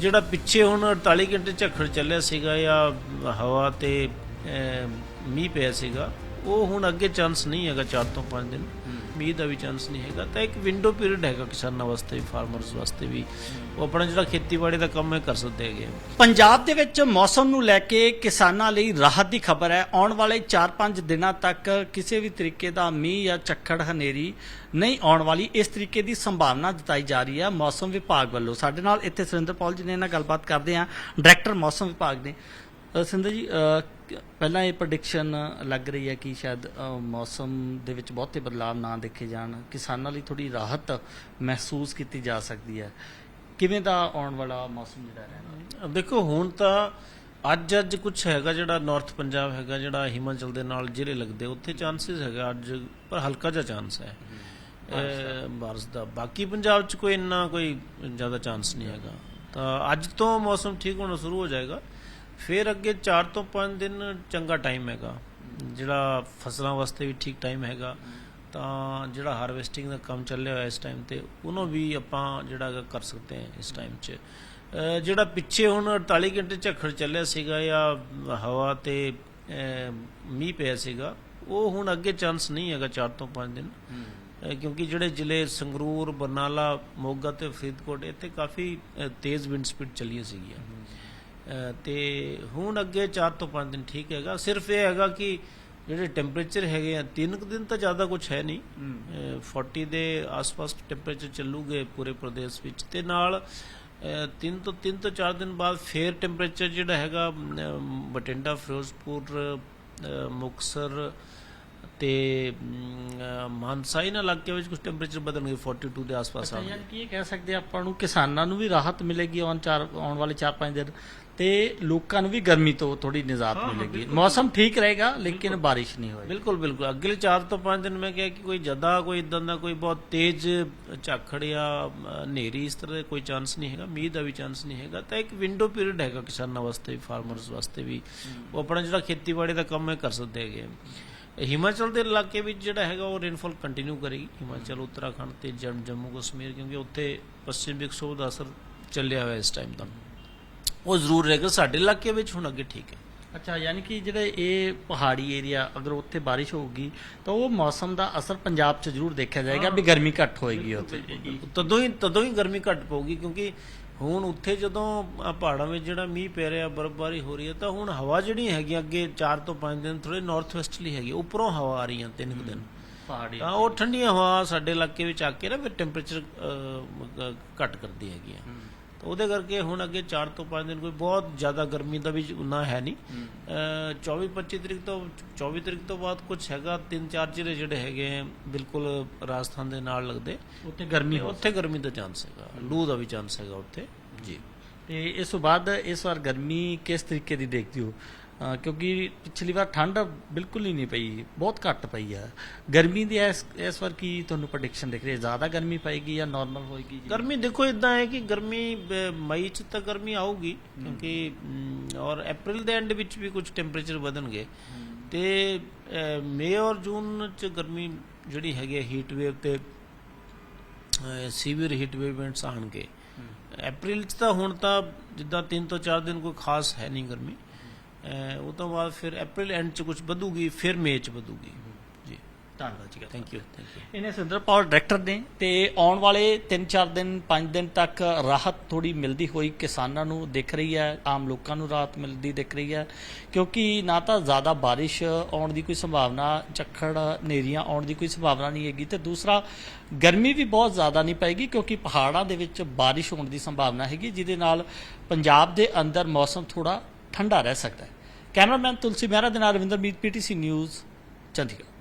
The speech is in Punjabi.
ਜਿਹੜਾ ਪਿੱਛੇ ਹੁਣ 48 ਘੰਟੇ ਝੱਖੜ ਚੱਲਿਆ ਸੀਗਾ ਜਾਂ ਹਵਾ ਤੇ ਮੀਂਹ ਪਿਆ ਸੀਗਾ ਉਹ ਹੁਣ ਅੱਗੇ ਚਾਂਸ ਨਹੀਂ ਹੈਗਾ 4 ਤੋਂ 5 ਦਿਨ। ਮੀਂਹ ਦਾ ਵੀ ਚਾਂਸ ਨਹੀਂ ਹੈਗਾ। ਤਾਂ ਇੱਕ ਵਿੰਡੋ ਪੀਰੀਅਡ ਹੈਗਾ ਕਿਸਾਨਾਂ ਵਾਸਤੇ ਵੀ ਫਾਰਮਰਸ ਵਾਸਤੇ ਵੀ। ਉਹ ਆਪਣਾ ਜਿਹੜਾ ਖੇਤੀਬਾੜੀ ਦਾ ਕੰਮ ਹੈ ਕਰ ਸਕਦੇ ਹੈਗੇ ਪੰਜਾਬ ਦੇ ਵਿੱਚ ਮੌਸਮ ਨੂੰ ਲੈ ਕੇ ਕਿਸਾਨਾਂ ਲਈ ਰਾਹਤ ਦੀ ਖਬਰ ਹੈ। ਆਉਣ ਵਾਲੇ 4-5 ਦਿਨਾਂ ਤੱਕ ਕਿਸੇ ਵੀ ਤਰੀਕੇ ਦਾ ਮੀਂਹ ਜਾਂ ਝੱਖੜ ਹਨੇਰੀ ਨਹੀਂ ਆਉਣ ਵਾਲੀ। ਇਸ ਤਰੀਕੇ ਦੀ ਸੰਭਾਵਨਾ ਜਤਾਈ ਜਾ ਰਹੀ ਹੈ ਮੌਸਮ ਵਿਭਾਗ ਵੱਲੋਂ। ਸਾਡੇ ਨਾਲ ਇੱਥੇ ਸੁਰਿੰਦਰਪਾਲ ਜੀ ਨੇ ਨਾਲ ਗੱਲਬਾਤ ਕਰਦੇ ਹਾਂ। ਡਾਇਰੈਕਟਰ ਮੌਸਮ ਵਿਭਾਗ ਨੇ। ਸਿੰਦਰ ਜੀ ਪਹਿਲਾਂ ਇਹ ਪ੍ਰੈਡਿਕਸ਼ਨ ਲੱਗ ਰਹੀ ਹੈ ਕਿ ਸ਼ਾਇਦ ਮੌਸਮ ਦੇ ਵਿੱਚ ਬਹੁਤੇ ਬਦਲਾਅ ਨਾ ਦੇਖੇ ਜਾਣ। ਕਿਸਾਨਾਂ ਲਈ ਥੋੜੀ ਰਾਹਤ ਮਹਿਸੂਸ ਕੀਤੀ ਜਾ ਸਕਦੀ ਹੈ। ਕਿਵੇਂ ਦਾ ਆਉਣ ਵਾਲਾ ਮੌਸਮ ਜਿਹੜਾ ਰਹਿਣਾ ਦੇਖੋ ਹੁਣ ਤਾਂ ਅੱਜ ਅੱਜ ਕੁਝ ਹੈਗਾ ਜਿਹੜਾ ਨਾਰਥ ਪੰਜਾਬ ਹੈਗਾ ਜਿਹੜਾ ਹਿਮਾਚਲ ਦੇ ਨਾਲ ਜ਼ਿਲ੍ਹੇ ਲੱਗਦੇ ਉੱਥੇ ਚਾਂਸਸ ਹੈਗਾ ਅੱਜ ਪਰ ਹਲਕਾ ਜਿਹਾ ਚਾਂਸ ਹੈ। ਬਾਰਿਸ਼ ਦਾ। ਬਾਕੀ ਪੰਜਾਬ 'ਚ ਕੋਈ ਇੰਨਾ ਕੋਈ ਜ਼ਿਆਦਾ ਚਾਂਸ ਨਹੀਂ ਹੈਗਾ। ਤਾਂ ਅੱਜ ਤੋਂ ਮੌਸਮ ਠੀਕ ਹੋਣਾ ਸ਼ੁਰੂ ਹੋ ਜਾਏਗਾ। ਫਿਰ ਅੱਗੇ 4 ਤੋਂ 5 ਦਿਨ ਚੰਗਾ ਟਾਈਮ ਹੈਗਾ। ਜਿਹੜਾ ਫਸਲਾਂ ਵਾਸਤੇ ਵੀ ਠੀਕ ਟਾਈਮ ਹੈਗਾ। ਤਾਂ ਜਿਹੜਾ ਹਾਰਵੈਸਟਿੰਗ ਦਾ ਕੰਮ ਚੱਲਿਆ ਹੋਇਆ ਇਸ ਟਾਈਮ ਤੇ ਉਹਨੂੰ ਵੀ ਆਪਾਂ ਜਿਹੜਾ ਕਰ ਸਕਦੇ ਹਾਂ ਇਸ ਟਾਈਮ 'ਚ। ਜਿਹੜਾ ਪਿੱਛੇ ਹੁਣ 48 ਘੰਟੇ ਝੱਖੜ ਚੱਲਿਆ ਸੀਗਾ ਜਾਂ ਹਵਾ ਤੇ ਮੀਂਹ ਪਿਆ ਸੀਗਾ ਉਹ ਹੁਣ ਅੱਗੇ ਚਾਂਸ ਨਹੀਂ ਹੈਗਾ 4 ਤੋਂ 5 ਦਿਨ। ਕਿਉਂਕਿ ਜਿਹੜੇ ਜ਼ਿਲ੍ਹੇ ਸੰਗਰੂਰ ਬਰਨਾਲਾ ਮੋਗਾ ਤੇ ਫਰੀਦਕੋਟ ਇੱਥੇ ਕਾਫੀ ਤੇਜ਼ ਵਿੰਡ ਸਪੀਡ ਚੱਲੀਆਂ ਸੀਗੀਆਂ। ਅਹ, ਤੇ ਹੁਣ ਅੱਗੇ 4 ਤੋਂ 5 ਦਿਨ ਠੀਕ ਹੈਗਾ। ਸਿਰਫ ਇਹ ਹੈਗਾ ਕਿ ਜਿਹੜੇ ਟੈਂਪਰੇਚਰ ਹੈਗੇ ਆ ਤਿੰਨ ਕੁ ਦਿਨ ਤਾਂ ਜ਼ਿਆਦਾ ਕੁਝ ਹੈ ਨਹੀਂ। ਅਹ, 40 ਦੇ ਆਸ-ਪਾਸ ਟੈਂਪਰੇਚਰ ਚੱਲੂਗੇ ਪੂਰੇ ਪ੍ਰਦੇਸ਼ ਵਿੱਚ। ਤੇ ਨਾਲ ਤਿੰਨ ਤੋਂ ਤਿੰਨ ਤੋਂ ਚਾਰ ਦਿਨ ਬਾਅਦ ਫੇਰ ਟੈਂਪਰੇਚਰ ਜਿਹੜਾ ਹੈਗਾ ਬਠਿੰਡਾ ਫਿਰੋਜ਼ਪੁਰ ਅਹ, ਮੁਕਤਸਰ ਤੇ ਅਮ, ਅਹ, ਮਾਨਸਾ ਇਹਨਾਂ ਇਲਾਕੇ ਵਿੱਚ ਕੁਝ ਟੈਂਪਰੇਚਰ ਬਦਲਣਗੇ 42 ਦੇ ਆਸ-ਪਾਸ ਆਉਣਗੇ ਯਾਨੀ ਕਿ ਇਹ ਕਹਿ ਸਕਦੇ ਆਪਾਂ ਨੂੰ ਕਿਸਾਨਾਂ ਨੂੰ ਵੀ ਰਾਹਤ ਮਿਲੇਗੀ ਆਉਣ ਚਾਰ ਆਉਣ ਵਾਲੇ 4-5 ਦਿਨ ਤੇ ਲੋਕਾਂ ਨੂੰ ਵੀ ਗਰਮੀ ਤੋਂ ਥੋੜੀ ਨਿਜਾਤ ਮਿਲੇਗੀ। ਮੌਸਮ ਠੀਕ ਰਹੇਗਾ ਲੇਕਿਨ ਬਾਰਿਸ਼ ਨਹੀਂ ਹੋਏਗੀ। ਬਿਲਕੁਲ ਬਿਲਕੁਲ। ਅਗਲੇ 4 ਤੋਂ 5 ਦਿਨ ਮੈਂ ਕਿਹਾ ਕਿ ਕੋਈ ਜ਼ਿਆਦਾ ਕੋਈ ਇਦਾਂ ਦਾ ਕੋਈ ਬਹੁਤ ਤੇਜ਼ ਝਾਖੜ ਜਾਂ ਹਨੇਰੀ ਇਸ ਤਰ੍ਹਾਂ ਦਾ ਕੋਈ ਚਾਂਸ ਨਹੀਂ ਹੈਗਾ ਮੀਂਹ ਦਾ ਵੀ ਚਾਂਸ ਨਹੀਂ ਹੈਗਾ। ਤਾਂ ਇੱਕ ਵਿੰਡੋ ਪੀਰੀਅਡ ਹੈਗਾ ਕਿਸਾਨਾਂ ਵਾਸਤੇ ਵੀ ਫਾਰਮਰਸ ਵਾਸਤੇ ਵੀ। ਉਹ ਆਪਣਾ ਜਿਹੜਾ ਖੇਤੀਬਾੜੀ ਦਾ ਕੰਮ ਹੈ ਕਰ ਸਕਦੇ ਹੈਗੇ ਹਿਮਾਚਲ ਦੇ ਇਲਾਕੇ ਵਿੱਚ ਜਿਹੜਾ ਹੈਗਾ ਉਹ ਰੇਨਫਾਲ ਕੰਟੀਨਿਊ ਕਰੇਗੀ ਹਿਮਾਚਲ ਉੱਤਰਾਖੰਡ ਤੇ ਜੰਮ- ਕਸ਼ਮੀਰ ਕਿਉਂਕਿ ਉੱਥੇ ਪੱਛਮੀ ਵਿਖਸ਼ੋਭ ਦਾ ਅਸਰ ਚੱਲਿਆ ਹੋਇਆ ਇਸ ਟਾਈਮ ਤਾਂ ਉਹ ਜ਼ਰੂਰ ਰਹੇਗਾ। ਸਾਡੇ ਇਲਾਕੇ ਵਿੱਚ ਹੁਣ ਅੱਗੇ ਠੀਕ ਹੈ। ਅੱਛਾ ਯਾਨੀ ਕਿ ਜਿਹੜੇ ਇਹ ਪਹਾੜੀ ਏਰੀਆ ਅਗਰ ਉੱਥੇ ਬਾਰਿਸ਼ ਹੋਊਗੀ ਤਾਂ ਉਹ ਮੌਸਮ ਦਾ ਅਸਰ ਪੰਜਾਬ 'ਚ ਜ਼ਰੂਰ ਦੇਖਿਆ ਜਾਏਗਾ ਵੀ ਗਰਮੀ ਘੱਟ ਹੋਏਗੀ ਉੱਥੇ। ਤਦੋਂ ਹੀ ਤਦੋਂ ਹੀ ਗਰਮੀ ਘੱਟ ਪਊਗੀ ਕਿਉਂਕਿ ਹੁਣ ਉੱਥੇ ਜਦੋਂ ਪਹਾੜਾਂ ਵਿੱਚ ਜਿਹੜਾ ਮੀਂਹ ਪੈ ਰਿਹਾ ਬਰਫ਼ਬਾਰੀ ਹੋ ਰਹੀ ਹੈ ਤਾਂ ਹੁਣ ਹਵਾ ਜਿਹੜੀ ਹੈਗੀ ਅੱਗੇ 4 ਤੋਂ 5 ਦਿਨ ਥੋੜੇ ਨਾਰਥ ਵੈਸਟਲੀ ਹੈਗੀ ਉੱਪਰੋਂ ਹਵਾ ਆ ਰਹੀਆਂ ਤਿੰਨ ਕੁ ਦਿਨ। ਪਹਾੜੀ ਤਾਂ ਉਹ ਠੰਡੀਆਂ ਹਵਾ ਸਾਡੇ ਇਲਾਕੇ ਵਿੱਚ ਆ ਕੇ ਨਾ ਫਿਰ ਟੈਂਪਰੇਚਰ ਘੱਟ ਕਰਦੀ ਹੈਗੀ ਆ ਉਹਦੇ ਕਰਕੇ ਹੁਣ ਅੱਗੇ 4 ਤੋਂ 5 ਦਿਨ ਕੋਈ ਬਹੁਤ ਜ਼ਿਆਦਾ ਗਰਮੀ ਦਾ ਵੀ ਨਾ ਹੈ ਨਹੀਂ। ਅਹ 24 25 ਤਰੀਕ ਤੋਂ 24 ਤਰੀਕ ਤੋਂ ਬਾਅਦ ਕੁਝ ਹੈਗਾ ਤਿੰਨ ਚਾਰ ਜ਼ਿਲ੍ਹੇ ਜਿਹੜੇ ਹੈਗੇ ਬਿਲਕੁਲ ਰਾਜਸਥਾਨ ਦੇ ਨਾਲ ਲੱਗਦੇ। ਉੱਥੇ ਗਰਮੀ ਉੱਥੇ ਗਰਮੀ ਦਾ ਚਾਂਸ ਹੈਗਾ ਲੂ ਦਾ ਵੀ ਚਾਂਸ ਹੈਗਾ ਉੱਥੇ। ਜੀ। ਤੇ ਇਸ ਤੋਂ ਬਾਅਦ ਇਸ ਵਾਰ ਗਰਮੀ ਕਿਸ ਤਰੀਕੇ ਦੀ ਦੇਖਦੇ ਹੋ? ਕਿਉਂਕਿ ਪਿਛਲੀ ਵਾਰ ਠੰਡ ਬਿਲਕੁਲ ਹੀ ਨਹੀਂ ਪਈ ਬਹੁਤ ਘੱਟ ਪਈ ਹੈ ਗਰਮੀ ਦੀ ਇਸ ਇਸ ਵਾਰ ਕੀ ਤੁਹਾਨੂੰ ਪ੍ਰੈਡਿਕਸ਼ਨ ਦਿਖ ਰਹੀ ਹੈ? ਜ਼ਿਆਦਾ ਗਰਮੀ ਪਏਗੀ ਜਾਂ ਨਾਰਮਲ ਹੋਏਗੀ ਗਰਮੀ ਦੇਖੋ ਇਦਾਂ ਹੈ ਕਿ ਗਰਮੀ ਮਈ ਚ ਤਾਂ ਗਰਮੀ ਆਊਗੀ ਕਿਉਂਕਿ ਔਰ ਅਪ੍ਰੈਲ ਦੇ ਐਂਡ ਵਿੱਚ ਵੀ ਕੁਝ ਟੈਂਪਰੇਚਰ ਵਧਣਗੇ। ਤੇ ਮਈ ਔਰ ਜੂਨ ਚ ਗਰਮੀ ਜਿਹੜੀ ਹੈਗੀ ਹੀਟ ਵੇਵ ਤੇ ਸੀਵੀਅਰ ਹੀਟ ਵੇਵ ਇਵੈਂਟਸ ਆਣਗੇ। ਅਪ੍ਰੈਲ ਚ ਤਾਂ ਹੁਣ ਤਾਂ ਜਿੱਦਾਂ 3 ਤੋਂ 4 ਦਿਨ ਕੋਈ ਖਾਸ ਹੈ ਨਹੀਂ ਗਰਮੀ। ਉਹ ਤੋਂ ਬਾਅਦ ਫਿਰ ਅਪ੍ਰੈਲ ਐਂਡ ਚ ਕੁਝ ਵਧੂਗੀ ਫਿਰ ਮਈ ਚ ਵਧੂਗੀ। ਜੀ। ਧੰਨਵਾਦ ਜੀ ਥੈਂਕ ਯੂ ਥੈਂਕ ਯੂ ਇਹਨੇ ਸੁੰਦਰ ਪਾਲ ਡਾਇਰੈਕਟਰ ਨੇ ਤੇ ਆਉਣ ਵਾਲੇ 3-4 ਦਿਨ 5 ਦਿਨ ਤੱਕ ਰਾਹਤ ਥੋੜੀ ਮਿਲਦੀ ਹੋਈ ਕਿਸਾਨਾਂ ਨੂੰ ਦਿਖ ਰਹੀ ਹੈ ਆਮ ਲੋਕਾਂ ਨੂੰ ਰਾਹਤ ਮਿਲਦੀ ਦਿਖ ਰਹੀ ਹੈ ਕਿਉਂਕਿ ਨਾ ਤਾਂ ਜ਼ਿਆਦਾ ਬਾਰਿਸ਼ ਆਉਣ ਦੀ ਕੋਈ ਸੰਭਾਵਨਾ ਝੱਖੜ ਨੇਰੀਆਂ ਆਉਣ ਦੀ ਕੋਈ ਸੰਭਾਵਨਾ ਨਹੀਂ ਹੈਗੀ ਤੇ ਦੂਸਰਾ ਗਰਮੀ ਵੀ ਬਹੁਤ ਜ਼ਿਆਦਾ ਨਹੀਂ ਪਏਗੀ ਕਿਉਂਕਿ ਪਹਾੜਾਂ ਦੇ ਵਿੱਚ ਬਾਰਿਸ਼ ਹੋਣ ਦੀ ਸੰਭਾਵਨਾ ਹੈਗੀ ਜਿਹਦੇ ਨਾਲ ਪੰਜਾਬ ਦੇ ਅੰਦਰ ਮੌਸਮ ਥੋੜਾ ਠੰਡਾ ਰਹਿ ਸਕਦਾ ਹੈ। ਕੈਮਰਾਮੈਨ ਤੁਲਸੀ ਮਹਿਰਾ ਦੇ ਨਾਲ ਰਵਿੰਦਰ ਮੀਤ ਪੀਟੀਸੀ ਨਿਊਜ਼ ਚੰਡੀਗੜ੍ਹ।